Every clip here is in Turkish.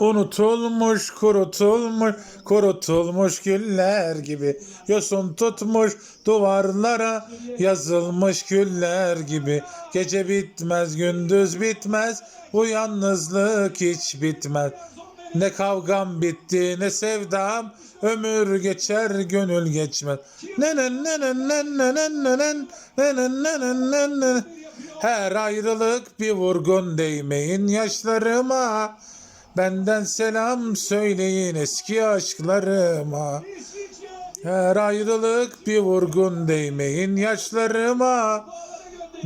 Unutulmuş, kurutulmuş, kurutulmuş güller gibi. Yosun tutmuş duvarlara yazılmış güller gibi. Gece bitmez, gündüz bitmez, bu yalnızlık hiç bitmez. Ne kavgam bitti ne sevdam ömür geçer gönül geçmez. Nenen nenen nenen nenen nenen nenen nenen her ayrılık bir vurgun değmeyin yaşlarıma. Benden selam söyleyin eski aşklarıma. Her ayrılık bir vurgun değmeyin yaşlarıma.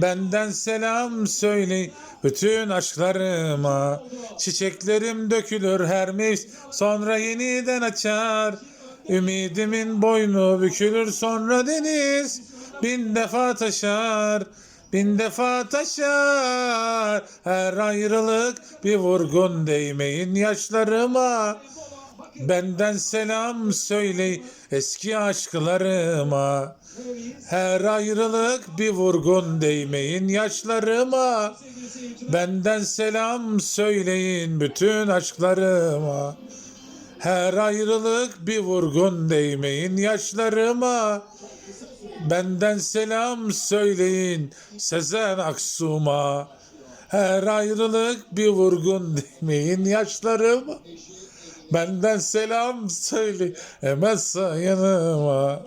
Benden selam söyleyin bütün aşklarıma. Çiçeklerim dökülür her mevsim sonra yeniden açar. Ümidimin boynu bükülür sonra deniz bin defa taşar. Bin defa taşar her ayrılık bir vurgun değmeyin yaşlarıma. Benden selam söyleyin eski aşklarıma. Her ayrılık bir vurgun değmeyin yaşlarıma. Benden selam söyleyin bütün aşklarıma. Her ayrılık bir vurgun değmeyin yaşlarıma. Benden selam söyleyin Sezen Aksu'ma. Her ayrılık bir vurgun değmeyin yaşlarıma. Benden selam söyleyin Emel Sayınıma.